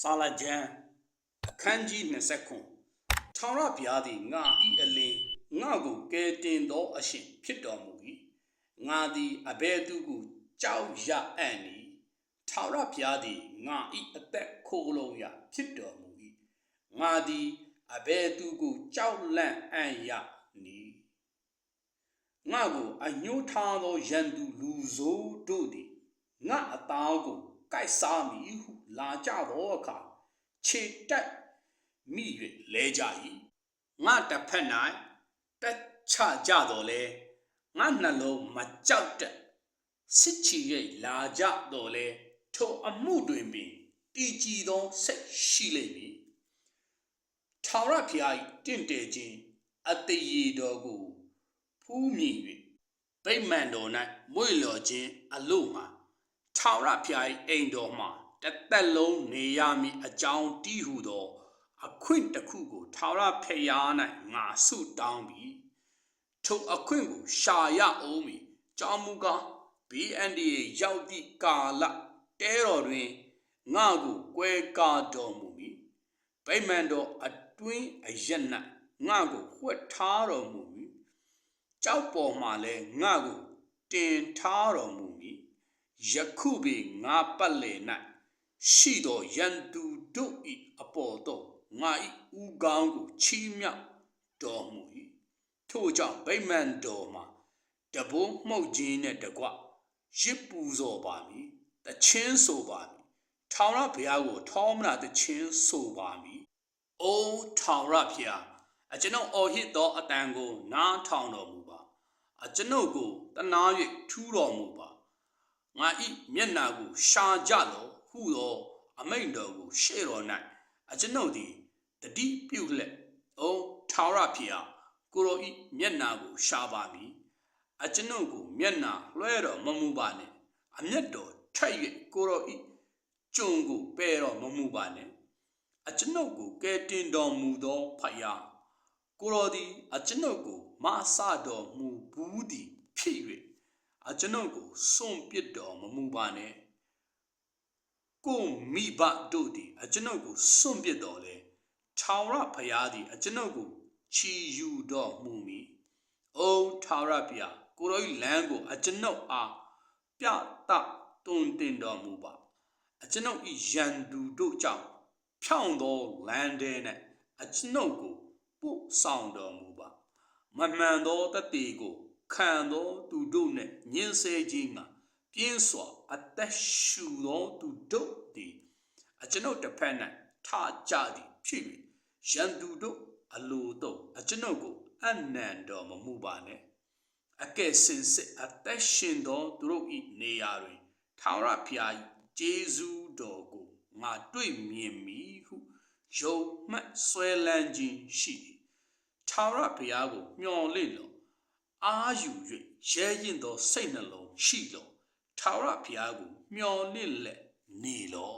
စာလကျမ်းအခန်းကြီး29ထောင်ရဘုရားသည်ငါဤအလင်းငါကိုကယ်တင်သောအရှင်ဖြစ်တော်မူ၏ငါသည်အဘယ်သူကိုကြောက်ရအံ့နီထောင်ရဘုရားသည်ငါဤအသက်ခိုးလုံးရဖြစ်တော်မူ၏ငါသည်အဘယ်သူကိုကြောက်လန့်အံ့ရနီငါကိုအညှိုးထားသောရန်သူလူဆိုးတို့သည်ငါအသားကို ကိုက်စားမည်ဟုလာကြသောအခါခြေတက်မိ၍လဲကြ၏ငါတစ်ဖက်၌တက်ချကြတော်လဲငါနှလုံးမကြောက်တဲ့စစ်ချီ၍လာကြတော်လဲထိုအမှုတွင်ပင်တည်ကြည်သောစိတ်ရှိလိမ့်မည်ထာဝရဘုရား၏တင့်တယ်ခြင်းအတရေတော်ကိုဖူးမြင်၍ဗိမာန်တော်၌မွေလျော်ခြင်းအလို့မှာ ထာဝရဘုရား၏အိမ်တော်မှာတစ်သက်လုံးနေရမည်အကြောင်းတည်ဟုသောအခွင့်တစ်ခုကိုထာဝရဘုရား၌ငါဆုတောင်းပြီထိုအခွင့်ကိုရှာရအောင်မည်ကြောင်းမူကား BND ရောက်သည့်ကာလတဲတော်တွင်ငါကိုကွဲကားတော်မူမည်ဗိမာန်တော်အတွင်းအရက်၌ငါကိုဝှက်ထားတော်မူမည်ကြောက်ပေါ်မှလည်းငါကိုတင်ထားတော်မူမည် ယခုပင်ငါပတ်လည်၌ရှိသောယန်သူတို့၏အပေါ်သို့ငါ၏ဥကောင်းကိုချီးမြှောက်တော်မူ၏ထို့ကြောင့်ဗိမာန်တော်မှာတဘုံမှုတ်ခြင်းနှင့်တကွရစ်ပူဇော်ပါမည်တချင်းဆိုပါမည်ထောင်ရဘုရားကို ထောမနာတချင်းဆိုပါမည်အိုးထောင်ရဘုရားအကျွန်ုပ်အော်ဟစ်သောအတန်ကို နားထောင်တော်မူပါအကျွန်ုပ်ကိုတနာ၍ထူးတော်မူပါ ငါဤမျက်နာကိုရှာကြလောဟုသောအမိန်တော်ကိုရှေ့တော်၌အကျွန်ုပ်သည်တတိပြုလက်အိုးထာဝရဖျားကိုရောဤမျက်နာကိုရှာပါမည်အကျွန်ုပ်ကိုမျက်နာလွှဲတော်မမူပါနဲ့အမျက်တော်ထက်၍ကိုရောဤကျုံကိုပယ်တော်မမူပါနဲ့အကျွန်ုပ်ကိုကယ်တင်တော်မူသောဖယားကိုရောသည်အကျွန်ုပ်ကိုမဆတော်မူဘူးသည်ဖြစ်၍ အကျွန်ုပ်ကိုစွန့်ပစ်တော်မမူပါနဲ့ကိုမိဘတို့သည်အကျွန်ုပ်ကိုစွန့်ပစ်တော်လဲထာဝရဘုရားသည်အကျွန်ုပ်ကိုချီယူတော်မူမည်။အိုထာဝရဘုရားကိုရော၏လမ်းကိုအကျွန်ုပ်အားပြတတွင်တင်တော်မူပါ။အကျွန်ုပ်၏ရန်သူတို့ကြောင့်ဖြောင့်သောလမ်းထဲ၌အကျွန်ုပ်ကိုပို့ဆောင်တော်မူပါ။မမှန်သောတတိကို ခံသောသူတို့နှင့်ညှင်းဆဲခြင်းငါပြင်းစွာအသက်ရှူသောသူတို့သည်အကျွန်ုပ်တစ်ဖက်၌ထကြသည်ဖြစ်၍ရန်သူတို့အလိုတို့အကျွန်ုပ်ကိုအနံတော်မမူပါနဲ့အကဲ့စင်စစ်အသက်ရှင်သောသူတို့၏နေရာတွင်ထာဝရဘုရား၏ကျေးဇူးတော်ကိုငါတွေ့မြင်မည်ဟုယုံမှတ်ဆွဲလန်းခြင်းရှိသည်ထာဝရဘုရားကိုမျှော်လင့်လော အာယူ၍ရဲရင်သောစိတ်နှလုံးရှိလောထာဝရဘုရားကိုမျှော်လင့်လက်နေလော